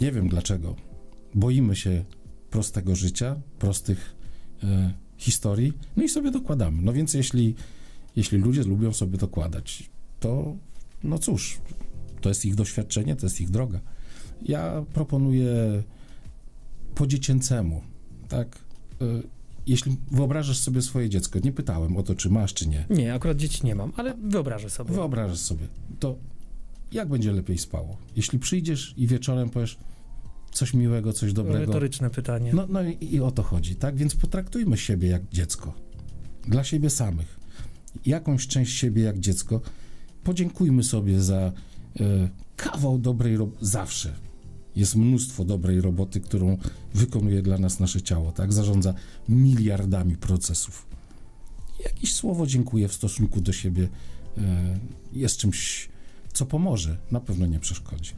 Nie wiem dlaczego. Boimy się prostego życia, prostych e, historii, no i sobie dokładamy. No więc jeśli, jeśli ludzie lubią sobie dokładać, to no cóż, to jest ich doświadczenie, to jest ich droga. Ja proponuję po dziecięcemu, tak? E, jeśli wyobrażasz sobie swoje dziecko, nie pytałem o to, czy masz, czy nie. Nie, akurat dzieci nie mam, ale wyobrażę sobie. Wyobrażasz sobie, to jak będzie lepiej spało? Jeśli przyjdziesz i wieczorem powiesz coś miłego, coś dobrego. Retoryczne pytanie. No, no i, i o to chodzi, tak? Więc potraktujmy siebie jak dziecko. Dla siebie samych. Jakąś część siebie jak dziecko. Podziękujmy sobie za e, kawał dobrej roboty. Zawsze jest mnóstwo dobrej roboty, którą wykonuje dla nas nasze ciało, tak? Zarządza miliardami procesów. Jakieś słowo dziękuję w stosunku do siebie e, jest czymś, co pomoże, na pewno nie przeszkodzi.